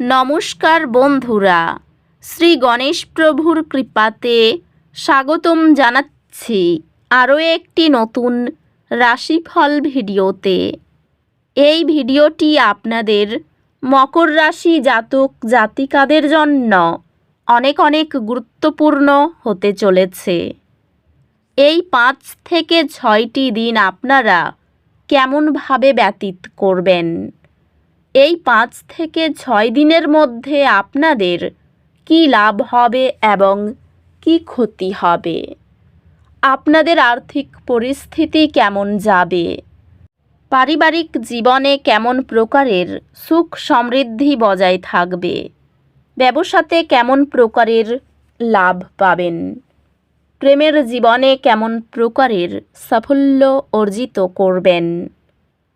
নমস্কার বন্ধুরা, শ্রী গণেশ প্রভুর কৃপাতে স্বাগতম জানাচ্ছি আরও একটি নতুন রাশিফল ভিডিওতে। এই ভিডিওটি আপনাদের মকর রাশি জাতক জাতিকাদের জন্য অনেক অনেক গুরুত্বপূর্ণ হতে চলেছে। এই পাঁচ থেকে ছয়টি দিন আপনারা কেমনভাবে ব্যতীত করবেন? এই পাঁচ থেকে ছয় দিনের মধ্যে আপনাদের কি লাভ হবে এবং কি ক্ষতি হবে? আপনাদের আর্থিক পরিস্থিতি কেমন যাবে? পারিবারিক জীবনে কেমন প্রকারের সুখ সমৃদ্ধি বজায় থাকবে? ব্যবসাতে কেমন প্রকারের লাভ পাবেন? প্রেমের জীবনে কেমন প্রকারের সাফল্য অর্জিত করবেন?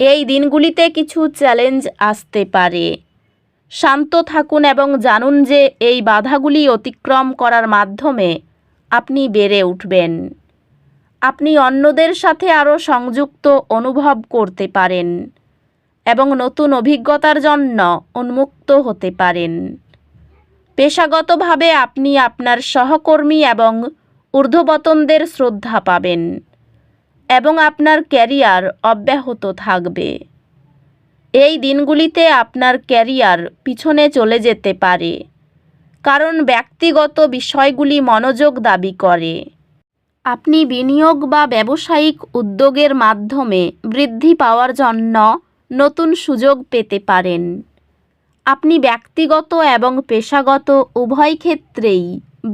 এই দিনগুলিতে কিছু চ্যালেঞ্জ আসতে পারে। শান্ত থাকুন এবং জানুন যে এই বাধাগুলি অতিক্রম করার মাধ্যমে আপনি বেড়ে উঠবেন। আপনি অন্যদের সাথে আরও সংযুক্ত অনুভব করতে পারেন এবং নতুন অভিজ্ঞতার জন্য উন্মুক্ত হতে পারেন। পেশাগতভাবে আপনি আপনার সহকর্মী এবং ঊর্ধ্ববতনদের শ্রদ্ধা পাবেন। এবং আপনার ক্যারিয়ার অব্যাহত থাকবে। এই দিনগুলিতে আপনার ক্যারিয়ার পিছনে চলে যেতে পারে, কারণ ব্যক্তিগত বিষয়গুলি মনোযোগ দাবি করে। আপনি বিনিয়োগ বা ব্যবসায়িক উদ্যোগের মাধ্যমে বৃদ্ধি পাওয়ার জন্য নতুন সুযোগ পেতে পারেন। আপনি ব্যক্তিগত এবং পেশাগত উভয় ক্ষেত্রেই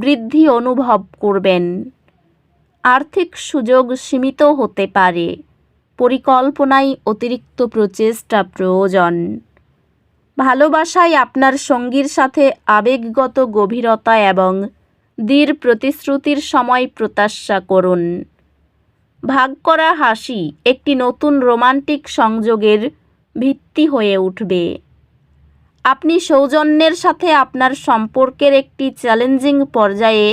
বৃদ্ধি অনুভব করবেন। আর্থিক সুযোগ সীমিত হতে পারে। পরিকল্পনায় অতিরিক্ত প্রচেষ্টা প্রয়োজন। ভালোবাসায় আপনার সঙ্গীর সাথে আবেগগত গভীরতা এবং দৃঢ় প্রতিশ্রুতির সময় প্রত্যাশা করুন। ভাগ করা হাসি একটি নতুন রোমান্টিক সংযোগের ভিত্তি হয়ে উঠবে। আপনি সৌজন্যের সাথে আপনার সম্পর্কের একটি চ্যালেঞ্জিং পর্যায়ে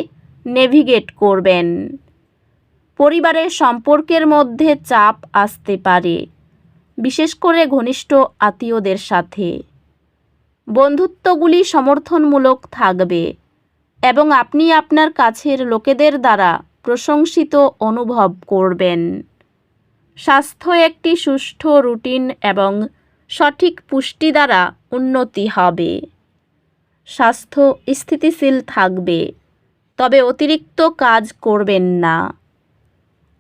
নেভিগেট করবেন। পরিবারের সম্পর্কের মধ্যে চাপ আসতে পারে, বিশেষ করে ঘনিষ্ঠ আত্মীয়দের সাথে। বন্ধুত্বগুলি সমর্থনমূলক থাকবে এবং আপনি আপনার কাছের লোকেদের দ্বারা প্রশংসিত অনুভব করবেন। স্বাস্থ্য একটি সুষ্ঠু রুটিন এবং সঠিক পুষ্টি দ্বারা উন্নতি হবে। স্বাস্থ্য স্থিতিশীল থাকবে, তবে অতিরিক্ত কাজ করবেন না।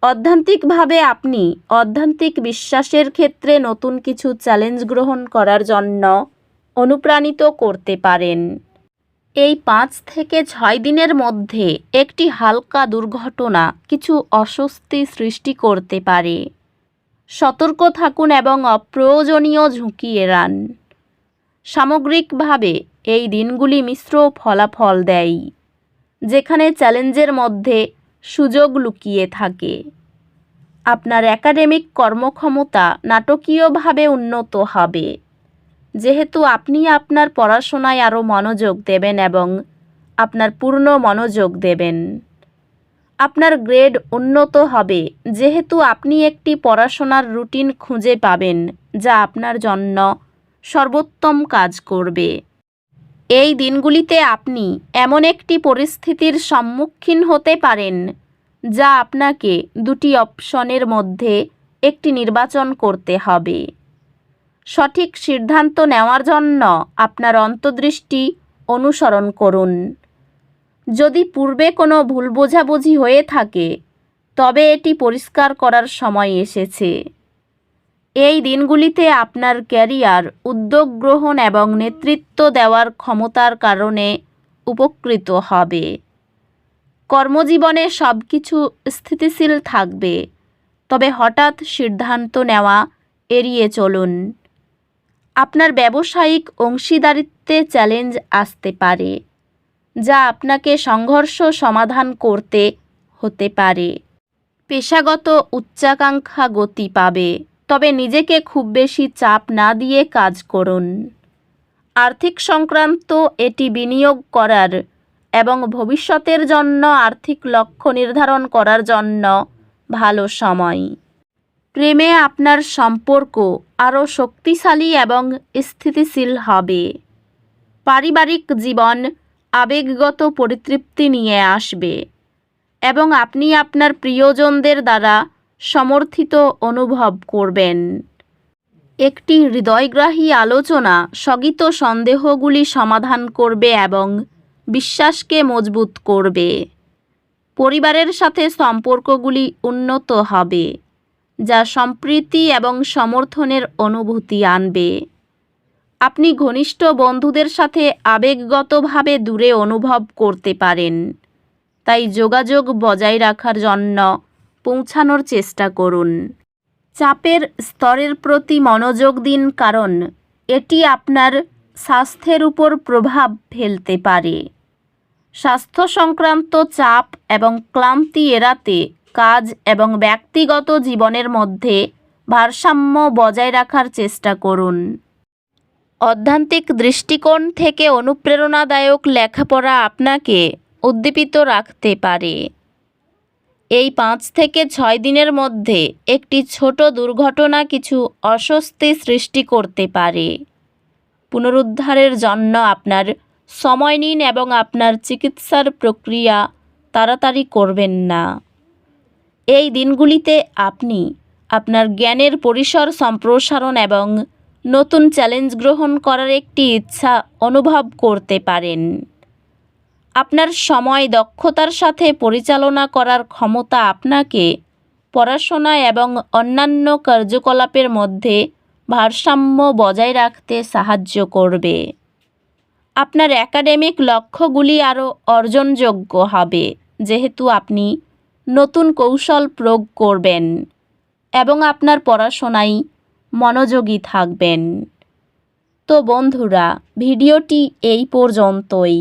অধ্যান্তিকভাবে আপনি অধ্যান্তিক বিশ্বাসের ক্ষেত্রে নতুন কিছু চ্যালেঞ্জ গ্রহণ করার জন্য অনুপ্রাণিত করতে পারেন। এই পাঁচ থেকে ছয় দিনের মধ্যে একটি হালকা দুর্ঘটনা কিছু অস্বস্তি সৃষ্টি করতে পারে। সতর্ক থাকুন এবং অপ্রয়োজনীয় ঝুঁকি এড়ান। সামগ্রিকভাবে এই দিনগুলি মিশ্র ফলাফল দেয়, যেখানে চ্যালেঞ্জের মধ্যে সুযোগ লুকিয়ে থাকে। আপনার একাডেমিক কর্মক্ষমতা নাটকীয়ভাবে উন্নত হবে। যেহেতু আপনি আপনার পড়াশোনায় আরও মনোযোগ দেবেন এবং আপনার পূর্ণ মনোযোগ দেবেন। আপনার গ্রেড উন্নত হবে, যেহেতু আপনি একটি পড়াশোনার রুটিন খুঁজে পাবেন, যা আপনার জন্য সর্বোত্তম কাজ করবে। এই দিনগুলিতে আপনি এমন একটি পরিস্থিতির সম্মুখীন হতে পারেন, যা আপনাকে দুটি অপশনের মধ্যে একটি নির্বাচন করতে হবে। সঠিক সিদ্ধান্ত নেওয়ার জন্য আপনার অন্তর্দৃষ্টি অনুসরণ করুন। যদি পূর্বে কোনো ভুল বোঝাবুঝি হয়ে থাকে, তবে এটি পরিষ্কার করার সময় এসেছে। এই দিনগুলিতে আপনার ক্যারিয়ার, উদ্যোগ গ্রহণ এবং নেতৃত্ব দেওয়ার ক্ষমতার কারণে উপকৃত হবে। কর্মজীবনে সব কিছু স্থিতিশীল থাকবে, তবে হঠাৎ সিদ্ধান্ত নেওয়া এড়িয়ে চলুন। আপনার ব্যবসায়িক অংশীদারিত্বে চ্যালেঞ্জ আসতে পারে, যা আপনাকে সংঘর্ষ সমাধান করতে হতে পারে। পেশাগত উচ্চাকাঙ্ক্ষা গতি পাবে। তবে নিজেকে খুব বেশি চাপ না দিয়ে কাজ করুন। আর্থিক সংক্রান্ত এটি বিনিয়োগ করার এবং ভবিষ্যতের জন্য আর্থিক লক্ষ্য নির্ধারণ করার জন্য ভালো সময়। প্রেমে আপনার সম্পর্ক আরও শক্তিশালী এবং স্থিতিশীল হবে। পারিবারিক জীবন আবেগগত পরিতৃপ্তি নিয়ে আসবে এবং আপনি আপনার প্রিয়জনদের দ্বারা সমর্থিত অনুভব করবেন। একটি হৃদয়গ্রাহী আলোচনা স্থগিত সন্দেহগুলি সমাধান করবে এবং বিশ্বাসকে মজবুত করবে। পরিবারের সাথে সম্পর্কগুলি উন্নত হবে, যা সম্প্রীতি এবং সমর্থনের অনুভূতি আনবে। আপনি ঘনিষ্ঠ বন্ধুদের সাথে আবেগগতভাবে দূরে অনুভব করতে পারেন, তাই যোগাযোগ বজায় রাখার জন্য পৌঁছানোর চেষ্টা করুন। চাপের স্তরের প্রতি মনোযোগ দিন কারণ এটি আপনার স্বাস্থ্যের উপর প্রভাব ফেলতে পারে। স্বাস্থ্য সংক্রান্ত চাপ এবং ক্লান্তি এড়াতে কাজ এবং ব্যক্তিগত জীবনের মধ্যে ভারসাম্য বজায় রাখার চেষ্টা করুন। অধ্যান্তিক দৃষ্টিকোণ থেকে অনুপ্রেরণাদায়ক লেখাপড়া আপনাকে উদ্দীপিত রাখতে পারে। এই পাঁচ থেকে ছয় দিনের মধ্যে একটি ছোট দুর্ঘটনা কিছু অস্বস্তি সৃষ্টি করতে পারে। পুনরুদ্ধারের জন্য আপনার সময় নিন এবং আপনার চিকিৎসার প্রক্রিয়া তাড়াতাড়ি করবেন না। এই দিনগুলিতে আপনি আপনার জ্ঞানের পরিসর সম্প্রসারণ এবং নতুন চ্যালেঞ্জ গ্রহণ করার একটি ইচ্ছা অনুভব করতে পারেন। আপনার সময়, দক্ষতার সাথে পরিচালনা করার ক্ষমতা আপনাকে পড়াশোনা এবং অন্যান্য কার্যকলাপের মধ্যে ভারসাম্য বজায় রাখতে সাহায্য করবে। আপনার একাডেমিক লক্ষ্যগুলি আরও অর্জনযোগ্য হবে, যেহেতু আপনি নতুন কৌশল প্রয়োগ করবেন এবং আপনার পড়াশোনায় মনোযোগী থাকবেন। তো বন্ধুরা, ভিডিওটি এই পর্যন্তই।